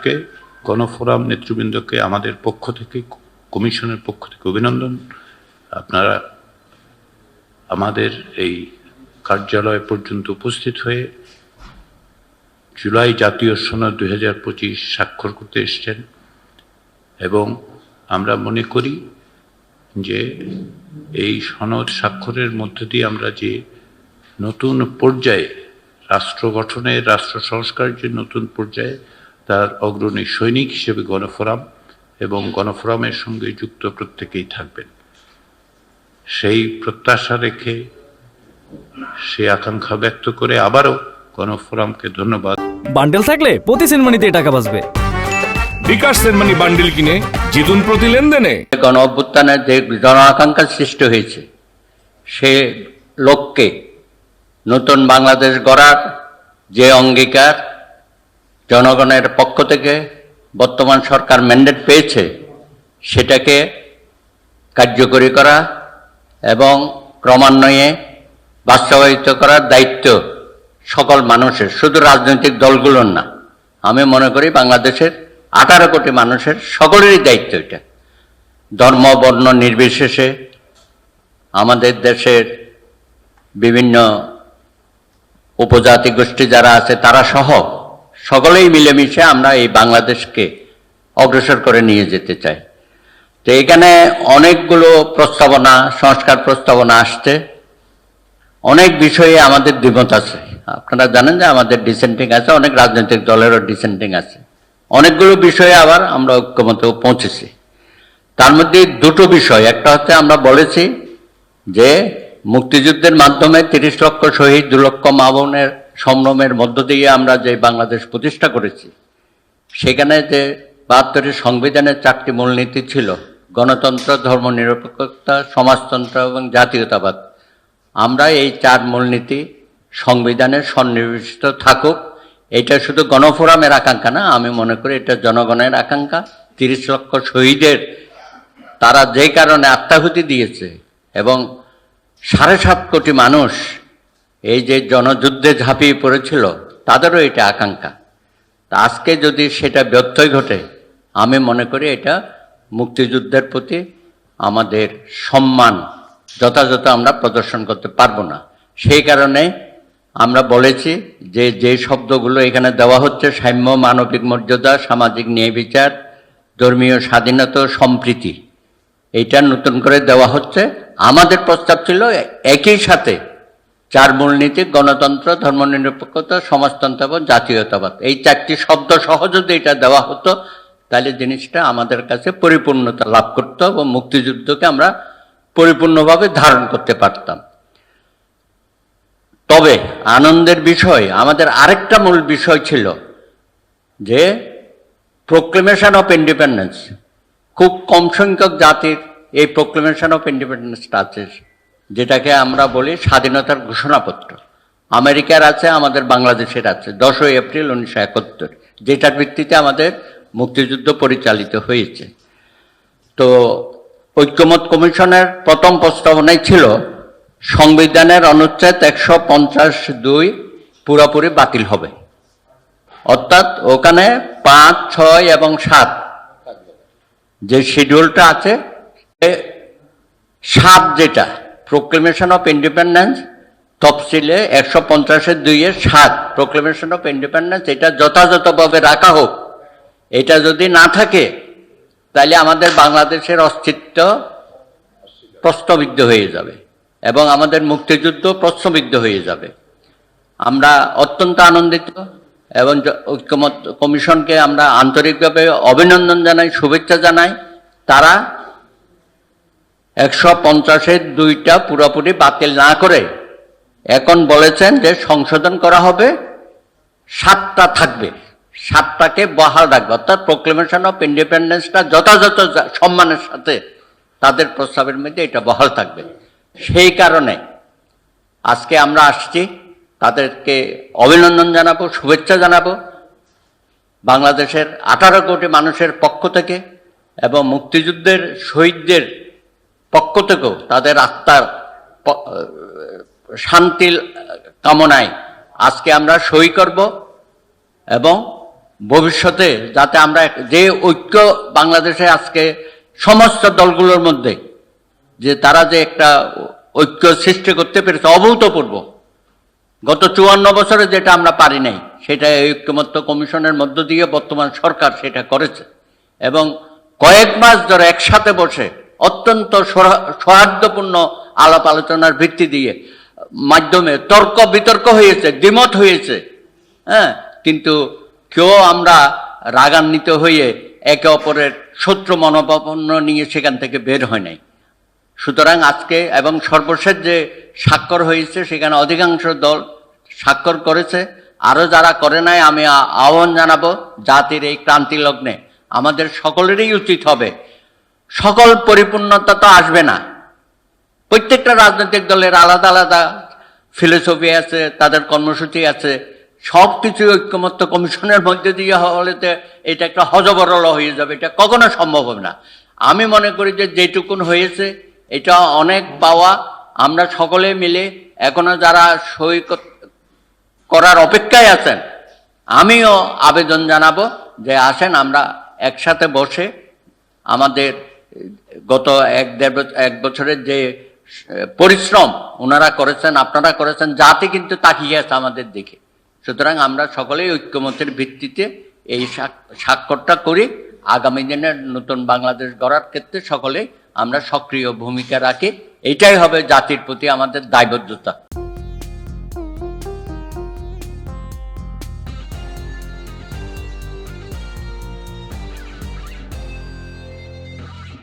আজকে গণফোরাম নেতৃবৃন্দকে আমাদের পক্ষ থেকে, কমিশনের পক্ষ থেকে অভিনন্দন। আপনারা আমাদের এই কার্যালয় পর্যন্ত উপস্থিত হয়ে জুলাই জাতীয় সনদ দুই হাজার পঁচিশ স্বাক্ষর করতে এসছেন এবং আমরা মনে করি যে এই সনদ স্বাক্ষরের মধ্য দিয়ে আমরা যে নতুন পর্যায়ে রাষ্ট্র গঠনের, রাষ্ট্র সংস্কারের যে নতুন পর্যায়ে তার অগ্রণী সৈনিক হিসেবে গণফোরাম এবং গণফোরামের সঙ্গে যুক্ত প্রত্যেকেই থাকবেন। সেই প্রত্যাশা রেখে সে আকাঙ্ক্ষা ব্যক্ত করে আবারও গণফোরামকে ধন্যবাদ। বান্ডেল থাকলে প্রতি সেনমানিতে টাকা বাঁচবে। বিকাশ সেনমানি বান্ডিল কিনে জিতুন প্রতি লেনদেনে। গণ অভ্যুত্থানের যে জন আকাঙ্ক্ষা সৃষ্টি হয়েছে সে লোককে নতুন বাংলাদেশ গড়ার যে অঙ্গীকার জনগণের পক্ষ থেকে বর্তমান সরকার ম্যান্ডেট পেয়েছে সেটাকে কার্যকরী করা এবং ক্রমান্বয়ে বাস্তবায়িত করার দায়িত্ব সকল মানুষের, শুধু রাজনৈতিক দলগুলোর না, আমি মনে করি বাংলাদেশের আঠারো কোটি মানুষের সকলেরই দায়িত্ব এটা। ধর্ম, বর্ণ নির্বিশেষে আমাদের দেশের বিভিন্ন উপজাতি গোষ্ঠী যারা আছে তারা সহ সকলেই মিলেমিশে আমরা এই বাংলাদেশকে অগ্রসর করে নিয়ে যেতে চাই। তো এখানে অনেকগুলো প্রস্তাবনা, সংস্কার প্রস্তাবনা আসছে। অনেক বিষয়ে আমাদের দ্বিমত আছে। আপনারা জানেন যে আমাদের ডিসেন্টিং আছে, অনেক রাজনৈতিক দলেরও ডিসেন্টিং আছে। অনেকগুলো বিষয়ে আবার আমরা ঐক্যমতেও পৌঁছেছি। তার মধ্যে দুটো বিষয়। একটা হচ্ছে আমরা বলেছি যে মুক্তিযুদ্ধের মাধ্যমে তিরিশ লক্ষ শহীদ, দু লক্ষ মা বোনের সম্ভ্রমের মধ্য দিয়ে আমরা যে বাংলাদেশ প্রতিষ্ঠা করেছি, সেখানে যে বাহাত্তরের সংবিধানের চারটি মূলনীতি ছিল, গণতন্ত্র, ধর্মনিরপেক্ষতা, সমাজতন্ত্র এবং জাতীয়তাবাদ, আমরা এই চার মূলনীতি সংবিধানে সন্নিবেশিত থাকুক। এটা শুধু গণফোরামের আকাঙ্ক্ষা না, আমি মনে করি এটা জনগণের আকাঙ্ক্ষা। তিরিশ লক্ষ শহীদের তারা যে কারণে আত্মাহুতি দিয়েছে এবং সাড়ে সাত কোটি মানুষ এই যে জনযুদ্ধে ঝাঁপিয়ে পড়েছিল, তাদেরও এটা আকাঙ্ক্ষা। তা আজকে যদি সেটা ব্যর্থই ঘটে, আমি মনে করি এটা মুক্তিযুদ্ধের প্রতি আমাদের সম্মান যথাযথ আমরা প্রদর্শন করতে পারব না। সেই কারণে আমরা বলেছি যে যে শব্দগুলো এখানে দেওয়া হচ্ছে, সাম্য, মানবিক মর্যাদা, সামাজিক ন্যায় বিচার, ধর্মীয় স্বাধীনতা সম্প্রীতি, এটা নতুন করে দেওয়া হচ্ছে। আমাদের প্রস্তাব ছিল একই সাথে চার মূলনীতি, গণতন্ত্র, ধর্মনিরপেক্ষতা সমাজতন্ত্র এবং জাতীয়তাবাদ এই চারটি শব্দ সহ যদি এটা দেওয়া হতো, তাহলে জিনিসটা আমাদের কাছে পরিপূর্ণতা লাভ করতো এবং মুক্তিযুদ্ধকে আমরা পরিপূর্ণভাবে ধারণ করতে পারতাম। তবে আনন্দের বিষয়, আমাদের আরেকটা মূল বিষয় ছিল যে প্রোক্লেমেশন অফ ইন্ডিপেন্ডেন্স খুব কম সংখ্যক জাতির এই প্রোক্লেমেশন অফ ইন্ডিপেন্ডেন্সটা আছে। যেটাকে আমরা বলি স্বাধীনতার ঘোষণাপত্র। আমেরিকার আছে, আমাদের বাংলাদেশের আছে। দশই এপ্রিল উনিশশো একাত্তর, যেটার ভিত্তিতে আমাদের মুক্তিযুদ্ধ পরিচালিত হয়েছে। তো ঐক্যমত কমিশনের প্রথম প্রস্তাবনাই ছিল, সংবিধানের অনুচ্ছেদ একশো পঞ্চাশ দুই পুরোপুরি বাতিল হবে। অর্থাৎ ওখানে পাঁচ, ছয় এবং সাত যে শিডিউলটা আছে সাত যেটা প্রোক্লেমেশন অফ ইন্ডিপেন্ডেন্স তফসিলে একশো পঞ্চাশের দুইয়ের সাত প্রোক্লেমেশন অফ ইন্ডিপেন্ডেন্স এটা যথাযথভাবে রাখা হোক। এটা যদি না থাকে, তাহলে আমাদের বাংলাদেশের অস্তিত্ব প্রশ্নবিদ্ধ হয়ে যাবে এবং আমাদের মুক্তিযুদ্ধ প্রশ্নবিদ্ধ হয়ে যাবে। আমরা অত্যন্ত আনন্দিত এবং ঐক্যমত কমিশনকে আমরা আন্তরিকভাবে অভিনন্দন জানাই, শুভেচ্ছা জানাই। তারা একশো পঞ্চাশের দুইটা পুরোপুরি বাতিল না করে এখন বলেছেন যে সংশোধন করা হবে, সাতটা থাকবে, সাতটাকে বহাল রাখবে। অর্থাৎ প্রোক্লেমেশন অফ ইন্ডিপেন্ডেন্সটা যথাযথ সম্মানের সাথে তাদের প্রস্তাবের মধ্যে এটা বহাল থাকবে। সেই কারণে আজকে আমরা আসছি, তাদেরকে অভিনন্দন জানাব, শুভেচ্ছা জানাব। বাংলাদেশের আঠারো কোটি মানুষের পক্ষ থেকে এবং মুক্তিযুদ্ধের শহীদদের পক্ষ থেকেও তাদের আত্মার শান্তির কামনায় আজকে আমরা সই করব এবং ভবিষ্যতে যাতে আমরা যে ঐক্য বাংলাদেশে আজকে সমস্ত দলগুলোর মধ্যে, যে তারা যে একটা ঐক্য সৃষ্টি করতে পেরেছে, অভূতপূর্ব। গত চুয়ান্ন বছরে যেটা আমরা পারি নাই, সেটা ঐক্যমত্য কমিশনের মধ্য দিয়ে বর্তমান সরকার সেটা করেছে। এবং কয়েক মাস ধরে একসাথে বসে অত্যন্ত সৌহা- সৌহার্দ্যপূর্ণ আলাপ আলোচনার ভিত্তি দিয়ে, মাধ্যমে তর্ক বিতর্ক হয়েছে, দ্বিমত হয়েছে হ্যাঁ? কিন্তু কেউ আমরা রাগান্বিত হয়ে একে অপরের শত্রু মনোভাবন্য নিয়ে সেখান থেকে বের হয় নাই। সুতরাং আজকে এবং সর্বশেষ যে স্বাক্ষর হয়েছে, সেখানে অধিকাংশ দল স্বাক্ষর করেছে। আরও যারা করে নাই, আমি আহ্বান জানাব, জাতির এই ক্রান্তি লগ্নে আমাদের সকলেরই উচিত হবে সকল পরিপূর্ণতা তো আসবে না। প্রত্যেকটা রাজনৈতিক দলের আলাদা আলাদা ফিলোসফি আছে, তাদের কর্মসূচি আছে সব কিছু ঐক্যমত্য কমিশনের মধ্যে দিয়ে হলেতে এটা একটা হজবরল হয়ে যাবে, এটা কখনো সম্ভব হবে না। আমি মনে করি যে যেটুকুন হয়েছে, এটা অনেক পাওয়া, আমরা সকলে মিলে এখনও যারা সই কর- করার অপেক্ষায় আছেন, আমিও আবেদন জানাব যে আসেন, আমরা একসাথে বসে আমাদের গত এক দেড় এক বছরের যে পরিশ্রম ওনারা করেছেন, আপনারা করেছেন জাতি কিন্তু তাকিয়ে আছে আমাদের দিকে। সুতরাং আমরা সকলেই ঐক্যমতের ভিত্তিতে এই স্বাক- স্বাক্ষরটা করি। আগামী দিনের নতুন বাংলাদেশ গড়ার ক্ষেত্রে সকলে আমরা সক্রিয় ভূমিকা রাখি। এটাই হবে জাতির প্রতি আমাদের দায়বদ্ধতা।